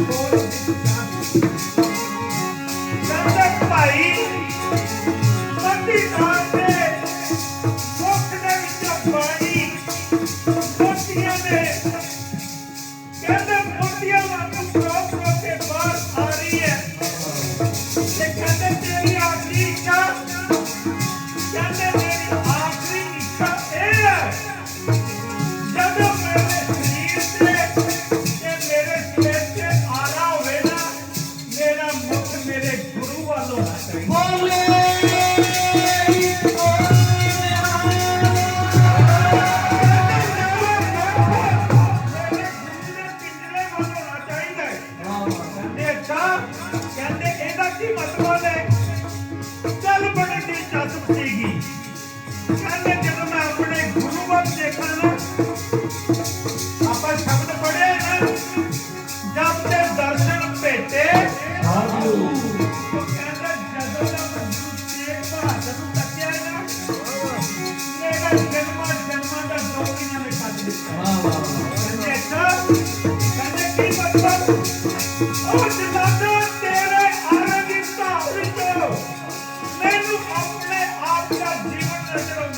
Thank you. Lord. Boldly.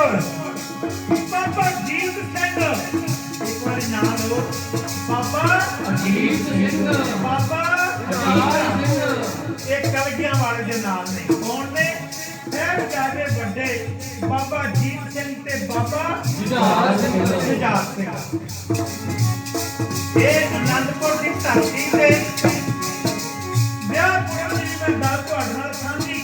ਕੋਲ ਬਾਬਾ ਜੀਤ ਸਿੰਘ ਇੱਕ ਵਾਰੀ ਨਾਮ ਲਓ ਬਾਬਾ ਅਜੀਤ ਸਿੰਘ ਬਾਬਾ ਅਜੀਤ ਸਿੰਘ ਇਹ ਕਲਗੀਆਂ ਵਾਲੇ ਦੇ ਨਾਮ ਨੇ ਕੌਣ ਨੇ ਫੇਰ ਇਹ ਵਿਚਾਰੇ ਵੱਡੇ ਬਾਬਾ ਜੀਤ ਸਿੰਘ ਤੇ ਬਾਬਾ ਜੁਝਾਰ ਸਿੰਘ ਜੁਝਾਰ ਸਿੰਘ ਇਹ ਅਨੰਦਪੁਰ ਦੀ ਧਰਤੀ ਤੇ